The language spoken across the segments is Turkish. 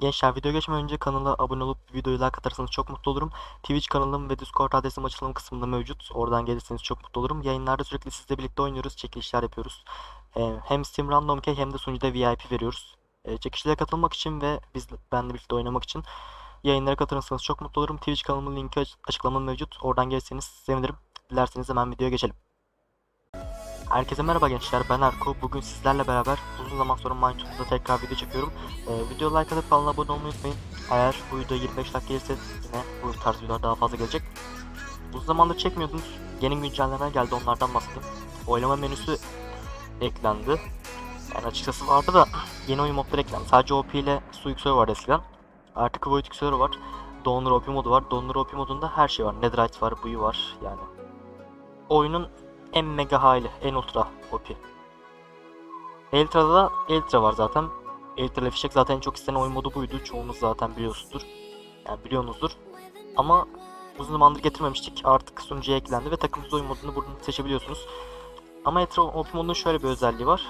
Gençler video geçmeden önce kanala abone olup videoyu like atarsanız çok mutlu olurum. Twitch kanalım ve Discord adresim açılım kısmında mevcut. Oradan gelirseniz çok mutlu olurum. Yayınlarda sürekli sizle birlikte oynuyoruz, çekilişler yapıyoruz. Ee, hem Steam Random Key hem de sunucuda VIP veriyoruz. Ee, çekilişlere katılmak için ve biz benle birlikte oynamak için yayınlara katılırsanız çok mutlu olurum. Twitch kanalımın linki aç- açıklamada mevcut. Oradan gelirseniz sevinirim. Dilerseniz hemen videoya geçelim. Herkese merhaba gençler ben Erko. Bugün sizlerle beraber uzun zaman sonra Minecraft'ta tekrar video çekiyorum. Ee, video like atıp kanala abone olmayı unutmayın. Eğer bu video 25 dakika gelirse yine bu tarz videolar daha fazla gelecek. Uzun zamandır çekmiyordunuz. Yeni güncellemeler geldi onlardan bahsedeyim. Oylama menüsü eklendi. Yani açıkçası vardı da yeni oyun modları eklendi. Sadece OP ile su yükseliyor vardı eskiden. Artık Void yükseliyor var. Donur OP modu var. Donur OP modunda her şey var. Netherite var, buyu var yani. Oyunun en mega hali, en ultra OP. Eltra'da da Eltra var zaten. Eltra Fişek zaten en çok istenen oyun modu buydu. Çoğunuz zaten biliyorsunuzdur. Yani biliyorsunuzdur. Ama uzun zamandır getirmemiştik. Artık sunucuya eklendi ve takımsız oyun modunu buradan seçebiliyorsunuz. Ama Eltra OP modunun şöyle bir özelliği var.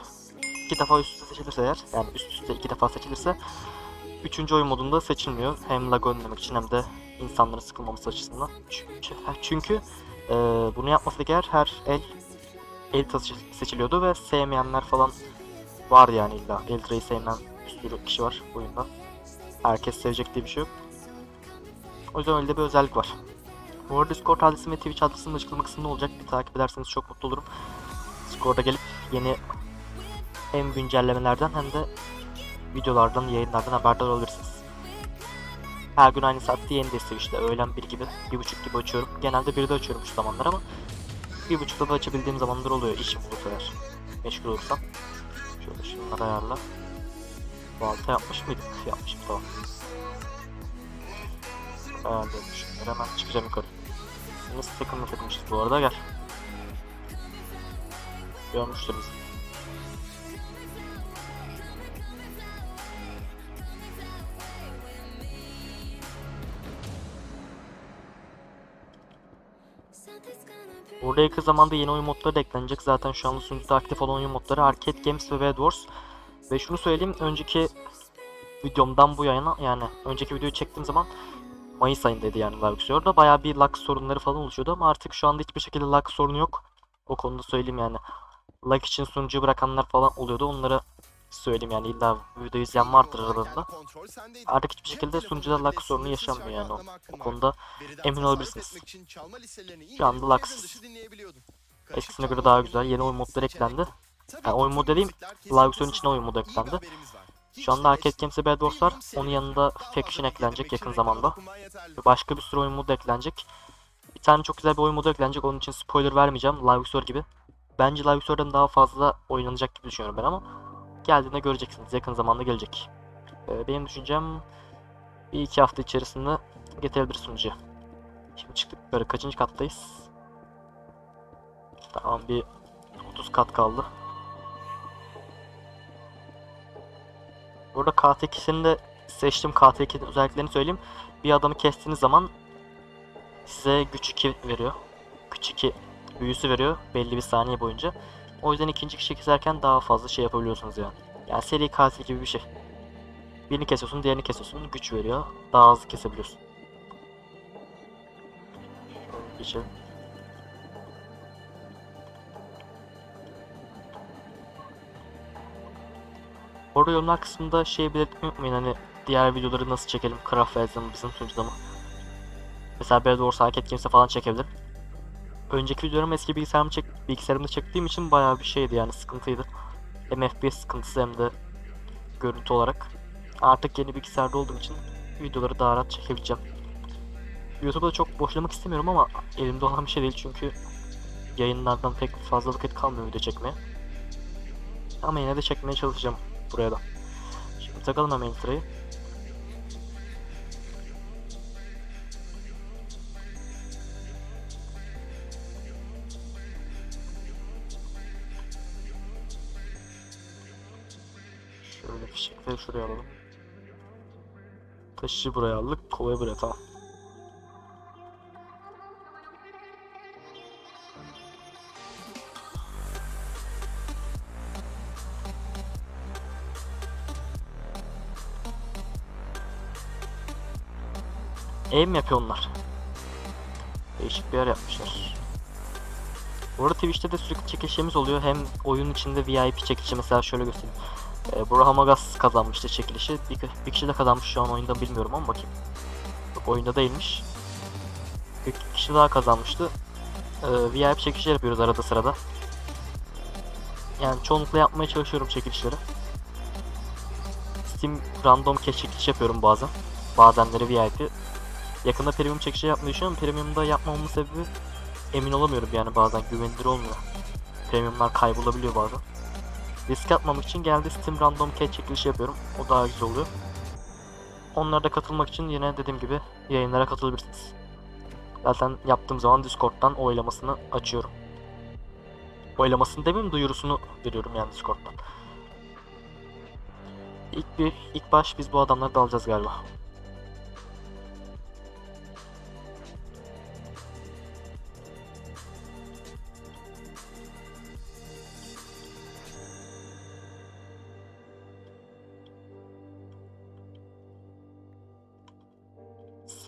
İki defa üst üste seçilirse eğer, yani üst üste iki defa seçilirse Üçüncü oyun modunda seçilmiyor. Hem lag önlemek için hem de insanların sıkılmaması açısından. Çünkü, çünkü e, bunu yapmasak eğer her el Eltra seçi- seçiliyordu ve sevmeyenler falan var yani illa. Eltra'yı sevmeyen bir sürü kişi var oyunda. Herkes sevecek diye bir şey yok. O yüzden öyle bir özellik var. Bu arada Discord adresim ve Twitch adresim açıklama kısmında olacak. Bir takip ederseniz çok mutlu olurum. Discord'a gelip yeni hem güncellemelerden hem de videolardan, yayınlardan haberdar olabilirsiniz. Her gün aynı saatte yeni desteği işte öğlen 1 gibi, 1.30 gibi açıyorum. Genelde 1'de açıyorum şu zamanlar ama 1.30'da da açabildiğim zamanlar oluyor işim olursa eğer. Meşgul olursam. Şöyle şunları ayarla. Balta yapmış mıydık? Yapmışım tamam. Ayarlıyorum şunları hemen çıkacağım yukarı. Yine takımla takılmışız bu arada gel. Görmüştür bizi. Burada yakın zamanda yeni oyun modları da eklenecek. Zaten şu anda sunucuda aktif olan oyun modları Arcade Games ve Bed Wars. Ve şunu söyleyeyim, önceki videomdan bu yana yani önceki videoyu çektiğim zaman Mayıs ayındaydı yani lag yükseliyordu. Bayağı bir lag sorunları falan oluşuyordu ama artık şu anda hiçbir şekilde lag sorunu yok. O konuda söyleyeyim yani. Lag için sunucuyu bırakanlar falan oluyordu. Onları söyleyeyim yani illa video izleyen vardır aralarında. Artık hiçbir şekilde sunucuda lag sorunu yaşanmıyor yani o, o konuda emin olabilirsiniz. Şu anda lagsız. Eskisine göre daha güzel. Yeni oyun modları eklendi. Yani oyun modu dediğim Live Zone için oyun modu eklendi. Şu anda Arcade Games ve Bed Wars var. Onun yanında Faction eklenecek yakın zamanda. Başka bir sürü oyun modu eklenecek. Bir tane çok güzel bir oyun modu eklenecek. Onun için spoiler vermeyeceğim. Live Store gibi. Bence Live Store'dan daha fazla oynanacak gibi düşünüyorum ben ama geldiğinde göreceksiniz. Yakın zamanda gelecek. Ee, benim düşüncem bir iki hafta içerisinde getirebilir sunucuya. Şimdi çıktık böyle kaçıncı kattayız? Tamam bir 30 kat kaldı. Burada KT2'sini de seçtim. KT2'nin özelliklerini söyleyeyim. Bir adamı kestiğiniz zaman size güç 2 veriyor. Güç 2 büyüsü veriyor belli bir saniye boyunca. O yüzden ikinci kişi keserken daha fazla şey yapabiliyorsunuz yani. Yani seri katil gibi bir şey. Birini kesiyorsun, diğerini kesiyorsun, güç veriyor. Daha hızlı kesebiliyorsun. Geçelim. Orada yorumlar kısmında şey belirtmeyi unutmayın hani diğer videoları nasıl çekelim Craft bizim sunucuda mı? Mesela Bed Wars Hareket Games'e falan çekebilirim. Önceki videolarımı eski bilgisayarımda, çek bilgisayarımda çektiğim için bayağı bir şeydi yani sıkıntıydı. Hem FPS sıkıntısı hem de görüntü olarak. Artık yeni bilgisayarda olduğum için videoları daha rahat çekebileceğim. YouTube'da çok boşlamak istemiyorum ama elimde olan bir şey değil çünkü yayınlardan pek fazla vakit kalmıyor video çekmeye. Ama yine de çekmeye çalışacağım buraya da. Şimdi takalım hemen intrayı. Şöyle fişekleri şuraya alalım. Taşı buraya aldık, kovayı buraya tamam. Ev mi yapıyor onlar? Değişik bir yer yapmışlar. Bu arada Twitch'te de sürekli çekilişlerimiz oluyor. Hem oyun içinde VIP çekilişi mesela şöyle göstereyim. Ee, Burak Hamagas kazanmıştı çekilişi. Bir, bir kişi de kazanmış şu an oyunda bilmiyorum ama bakayım. Yok oyunda değilmiş. Bir kişi daha kazanmıştı. Ee, VIP çekilişler yapıyoruz arada sırada. Yani çoğunlukla yapmaya çalışıyorum çekilişleri. Steam random çekiliş yapıyorum bazen. Bazenleri VIP. Yakında premium çekişi yapmayı düşünüyorum. Premium'da yapmamamın sebebi emin olamıyorum yani bazen güvenilir olmuyor. Premium'lar kaybolabiliyor bazen. Risk atmamak için geldi Steam random cash çekilişi yapıyorum. O daha güzel oluyor. Onlara da katılmak için yine dediğim gibi yayınlara katılabilirsiniz. Zaten yaptığım zaman Discord'dan oylamasını açıyorum. Oylamasını demeyeyim duyurusunu veriyorum yani Discord'dan. İlk bir ilk baş biz bu adamları da alacağız galiba.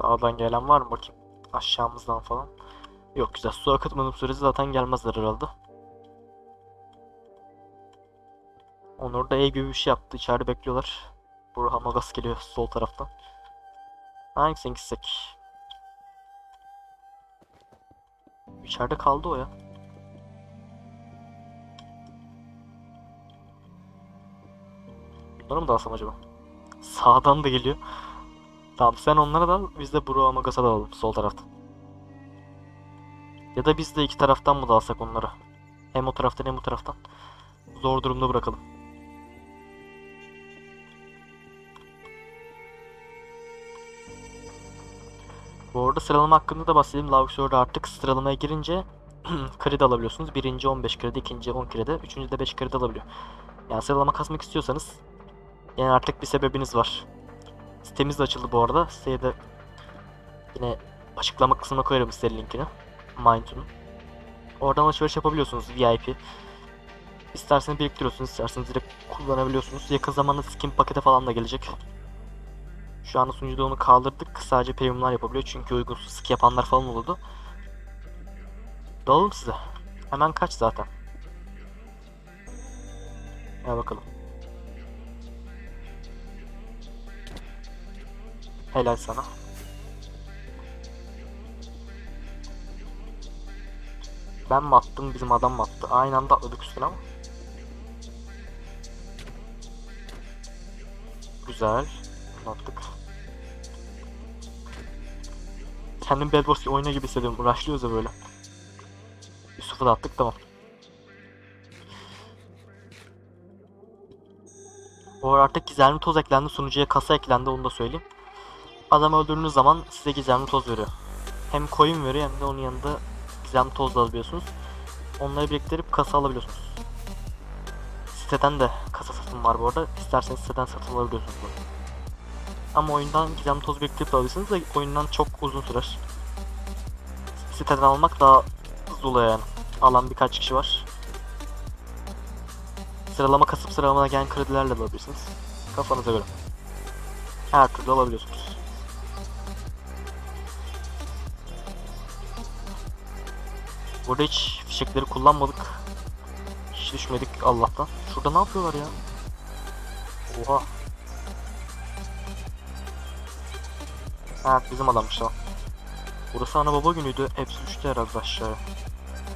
Sağdan gelen var mı bakayım? Aşağımızdan falan. Yok güzel. Su akıtmadığım sürece zaten gelmezler herhalde. Onur da ev gibi bir şey yaptı. İçeride bekliyorlar. Burhan Magas geliyor sol taraftan. Hangisini gitsek? İçeride kaldı o ya. Bunları mı da alsam acaba? Sağdan da geliyor. Tamam sen onlara da al. Biz de Burhan Magas'a da alalım sol taraftan. Ya da biz de iki taraftan mı da onları? Hem o taraftan hem bu taraftan. Zor durumda bırakalım. Bu arada sıralama hakkında da bahsedeyim. Luxury'de artık sıralamaya girince kredi alabiliyorsunuz. Birinci 15 kredi, ikinci 10 kredi, üçüncü de 5 kredi alabiliyor. Yani sıralama kasmak istiyorsanız yani artık bir sebebiniz var. Sitemiz de açıldı bu arada. Siteye de yine açıklama kısmına koyarım site linkini. Mindtoon'un. Oradan alışveriş yapabiliyorsunuz VIP. İsterseniz biriktiriyorsunuz, isterseniz direkt kullanabiliyorsunuz. Yakın zamanda skin paketi falan da gelecek. Şu anda sunucuda onu kaldırdık. Sadece premiumlar yapabiliyor çünkü uygunsuz sk yapanlar falan oldu. Dalalım size. Hemen kaç zaten. Gel bakalım. Helal sana. Ben mi attım bizim adam mı attı? Aynı anda atladık üstüne ama. Güzel. Bunu. Kendim Bad Wars oyna gibi hissediyorum. Rushlıyoruz ya böyle. Yusuf'u da attık tamam. Bu artık gizemli toz eklendi. Sunucuya kasa eklendi onu da söyleyeyim. Adam öldürdüğünüz zaman size gizemli toz veriyor. Hem coin veriyor hem de onun yanında gizemli toz da alabiliyorsunuz. Onları biriktirip kasa alabiliyorsunuz. Siteden de kasa satım var bu arada. İsterseniz siteden satın alabiliyorsunuz bunu. Ama oyundan gizemli toz biriktirip de de oyundan çok uzun sürer. Siteden almak daha oluyor yani. Alan birkaç kişi var. Sıralama kasıp sıralamana gelen kredilerle alabilirsiniz. Kafanıza göre. Her türlü alabiliyorsunuz. Burada hiç fişekleri kullanmadık. Hiç düşmedik Allah'tan. Şurada ne yapıyorlar ya? Oha. Evet bizim adammış tamam. Burası ana baba günüydü. Hepsi düştü herhalde aşağıya.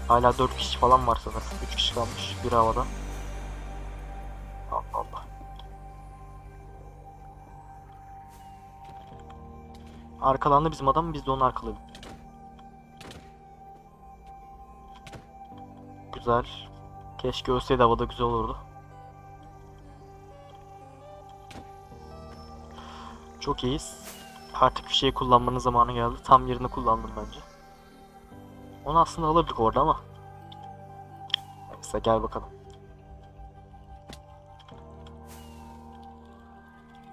Hala 4 kişi falan var sanırım. 3 kişi kalmış. Bir havada. Allah Allah. Arkalandı bizim adam. Biz de onu arkaladık. Güzel. Keşke ölseydi havada güzel olurdu. Çok iyiyiz. Artık bir şey kullanmanın zamanı geldi. Tam yerini kullandım bence. Onu aslında alırdık orada ama. Neyse gel bakalım.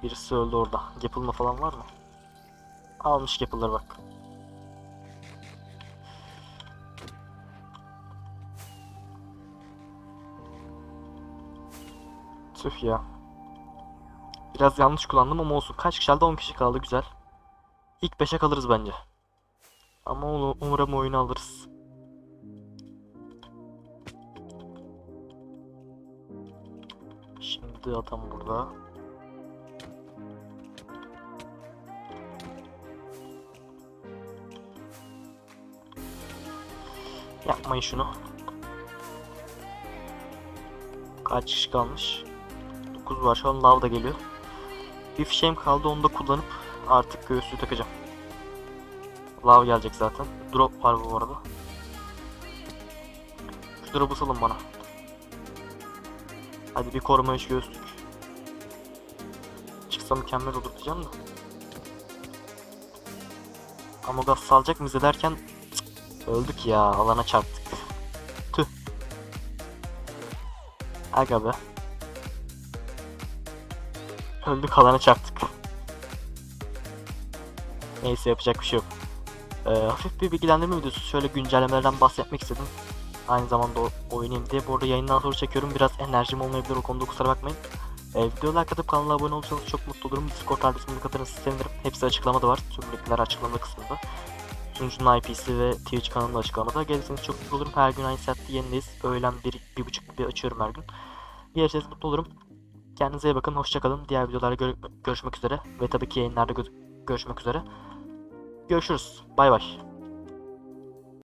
Birisi öldü orada. Gapılma falan var mı? Almış Gapıl'ları bak. Tüh ya. Biraz yanlış kullandım ama olsun. Kaç kişi kaldı? 10 kişi kaldı. Güzel. ilk 5'e kalırız bence. Ama umarım oyunu alırız. Şimdi adam burada. Yapmayın şunu. Kaç kişi kalmış? 9 var şu an lav da geliyor. Bir fişeğim kaldı onu da kullanıp artık göğüslüğü takacağım. Lav gelecek zaten. Drop var bu arada. Şu drop'u salın bana. Hadi bir koruma 3 göğüslük. Çıksa mükemmel olur diyeceğim de. Amogas salacak mıyız derken cık, öldük ya alana çarptık. Tüh. Aga be. Öldük alana çarptık. Neyse yapacak bir şey yok. Ee, hafif bir bilgilendirme videosu. Şöyle güncellemelerden bahsetmek istedim. Aynı zamanda oynayayım diye. Bu arada yayından sonra çekiyorum. Biraz enerjim olmayabilir o konuda kusura bakmayın. Ee, videoya like kanala abone olursanız çok mutlu olurum. Discord adresimi katılırsanız sevinirim. Hepsi açıklamada var. Tüm linkler açıklama kısmında. Sunucunun IP'si ve Twitch kanalının açıklamada. Gelirseniz çok mutlu olurum. Her gün aynı saatte yayındayız. Öğlen bir, bir buçuk gibi açıyorum her gün. Gelirseniz mutlu olurum. Kendinize iyi bakın. Hoşçakalın. Diğer videolarda gör- görüşmek üzere. Ve tabii ki yayınlarda gö- görüşmek üzere. Görüşürüz. Bay bay.